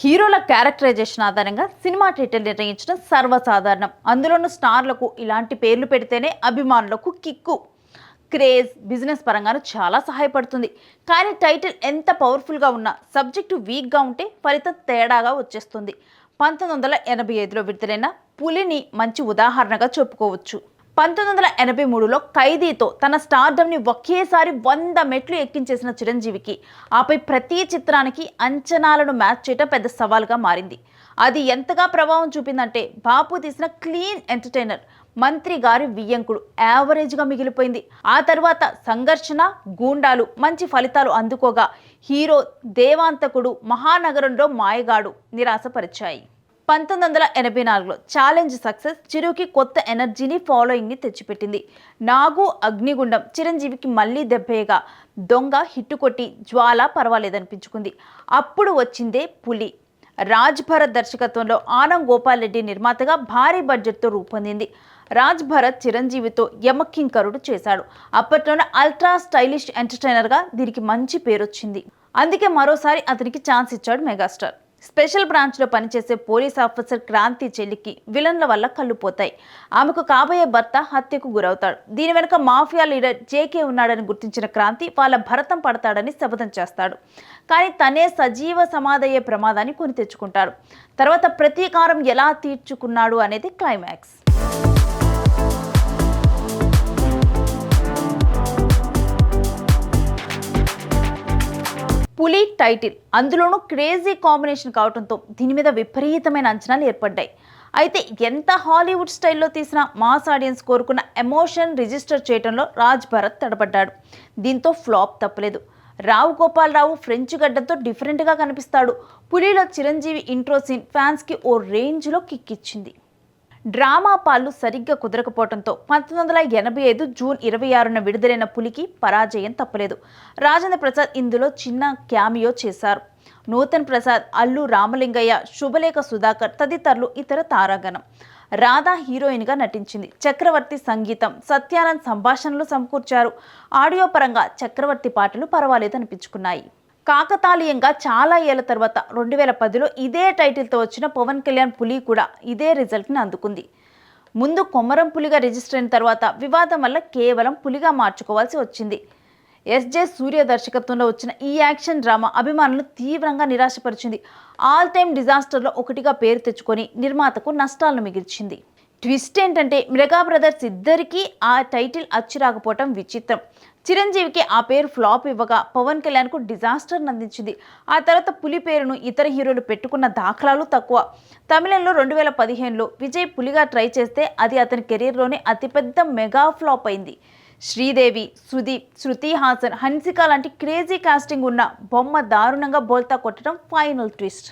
హీరోల క్యారెక్టరైజేషన్ ఆధారంగా cinema title నిర్ణయించడం సర్వసాధారణం. అందులోనూ స్టార్లకు ఇలాంటి పేర్లు పెడితేనే అభిమానులకు కిక్కు. క్రేజ్ బిజినెస్ పరంగాను చాలా సహాయపడుతుంది. కానీ టైటిల్ ఎంత పవర్ఫుల్గా ఉన్నా సబ్జెక్టు వీక్గా ఉంటే ఫలితం తేడాగా వచ్చేస్తుంది. పంతొమ్మిది వందల ఎనభై ఐదులో విడుదలైన పులిని మంచి ఉదాహరణగా చెప్పుకోవచ్చు. పంతొమ్మిది వందల ఎనభై మూడులో ఖైదీతో తన స్టార్డమ్ని ఒకేసారి వంద మెట్లు ఎక్కించేసిన చిరంజీవికి ఆపై ప్రతి చిత్రానికి అంచనాలను మ్యాచ్ చేయటం పెద్ద సవాల్గా మారింది. అది ఎంతగా ప్రభావం చూపిందంటే బాపు తీసిన క్లీన్ ఎంటర్టైనర్ మంత్రి గారి వియ్యంకుడు యావరేజ్గా మిగిలిపోయింది. ఆ తర్వాత సంఘర్షణ గూండాలు మంచి ఫలితాలు అందుకోగా హీరో దేవాంతకుడు మహానగరంలో మాయగాడు నిరాశపరిచాయి. పంతొమ్మిది వందల ఎనభై నాలుగులో ఛాలెంజ్ సక్సెస్ చిరుకి కొత్త ఎనర్జీని ఫాలోయింగ్ని తెచ్చిపెట్టింది. నాగు అగ్నిగుండం చిరంజీవికి మళ్ళీ దెబ్బేగా దొంగ హిట్టు కొట్టి జ్వాల పర్వాలేదనిపించుకుంది. అప్పుడు వచ్చిందే పులి. రాజ్ భరత్ దర్శకత్వంలో ఆనం గోపాల్ రెడ్డి నిర్మాతగా భారీ బడ్జెట్తో రూపొందింది. రాజ్ భరత్ చిరంజీవితో యమకింకరుడు చేశాడు. అప్పట్లోనే అల్ట్రా స్టైలిష్ ఎంటర్టైనర్గా దీనికి మంచి పేరు వచ్చింది అందుకే మరోసారి అతనికి ఛాన్స్ ఇచ్చాడు మెగాస్టార్. స్పెషల్ బ్రాంచ్లో పనిచేసే పోలీస్ ఆఫీసర్ క్రాంతి చెల్లికి విలన్ల వల్ల కళ్ళు పోతాయి. ఆమెకు కాబోయే భర్త హత్యకు గురవుతాడు. దీని వెనుక మాఫియా లీడర్ జేకే ఉన్నాడని గుర్తించిన క్రాంతి వాళ్ళ భరతం పడతాడని శపథం చేస్తాడు. కానీ తనే సజీవ సమాధయ్యే ప్రమాదాన్ని కొని తెచ్చుకుంటాడు. తర్వాత ప్రతీకారం ఎలా తీర్చుకున్నాడు అనేది క్లైమాక్స్. పులి టైటిల్. అందులోనూ క్రేజీ కాంబినేషన్ కావడంతో దీని మీద విపరీతమైన అంచనాలు ఏర్పడ్డాయి. అయితే ఎంత హాలీవుడ్ స్టైల్లో తీసిన మాస్ ఆడియన్స్ కోరుకున్న ఎమోషన్ రిజిస్టర్ చేయడంలో రాజ్ భరత్ తడబడ్డాడు. దీంతో ఫ్లాప్ తప్పలేదు. రావు గోపాలరావు ఫ్రెంచ్ గడ్డంతో డిఫరెంట్గా కనిపిస్తాడు. పులిలో చిరంజీవి ఇంట్రో సీన్ ఫ్యాన్స్కి ఓ రేంజ్లో కిక్ ఇచ్చింది డ్రామా పాలు సరిగ్గా కుదరకపోవడంతో పంతొమ్మిది వందల ఎనభై ఐదు జూన్ ఇరవై ఆరున విడుదలైన పులికి పరాజయం తప్పలేదు. రాజేంద్ర ప్రసాద్ ఇందులో చిన్న క్యామియో చేశారు. నూతన్ ప్రసాద్ అల్లు రామలింగయ్య శుభలేఖ సుధాకర్ తదితరులు ఇతర తారాగణం. రాధా హీరోయిన్గా నటించింది. చక్రవర్తి సంగీతం సత్యానంద్ సంభాషణలు సమకూర్చారు. ఆడియో పరంగా చక్రవర్తి పాటలు పర్వాలేదు అనిపించుకున్నాయి కాకతాళీయంగా చాలా ఏళ్ళ తర్వాత రెండు వేల పదిలో ఇదే టైటిల్తో వచ్చిన పవన్ కళ్యాణ్ పులి కూడా ఇదే రిజల్ట్ని అందుకుంది. ముందు కొమరం పులిగా రిజిస్టర్ అయిన తర్వాత వివాదం వల్ల కేవలం పులిగా మార్చుకోవాల్సి వచ్చింది. ఎస్జే సూర్య దర్శకత్వంలో వచ్చిన ఈ యాక్షన్ డ్రామా అభిమానులు తీవ్రంగా నిరాశపరిచింది. ఆల్ టైమ్ డిజాస్టర్లో ఒకటిగా పేరు తెచ్చుకొని నిర్మాతకు నష్టాలను మిగిల్చింది. ట్విస్ట్ ఏంటంటే మెగా బ్రదర్స్ ఇద్దరికీ ఆ టైటిల్ అచ్చి రాకపోవటం విచిత్రం. చిరంజీవికి ఆ పేరు ఫ్లాప్ ఇవ్వగా పవన్ కళ్యాణ్కు డిజాస్టర్ అందించింది ఆ తర్వాత పులి పేరును ఇతర హీరోలు పెట్టుకున్న దాఖలాలు తక్కువ. తమిళంలో రెండు వేల పదిహేనులో విజయ్ పులిగా ట్రై చేస్తే అది అతని కెరీర్లోనే అతిపెద్ద మెగా ఫ్లాప్ అయింది. శ్రీదేవి సుదీప్ శృతి హాసన్ హన్సిక లాంటి క్రేజీ కాస్టింగ్ ఉన్న బొమ్మ దారుణంగా బోల్తా కొట్టడం ఫైనల్ ట్విస్ట్.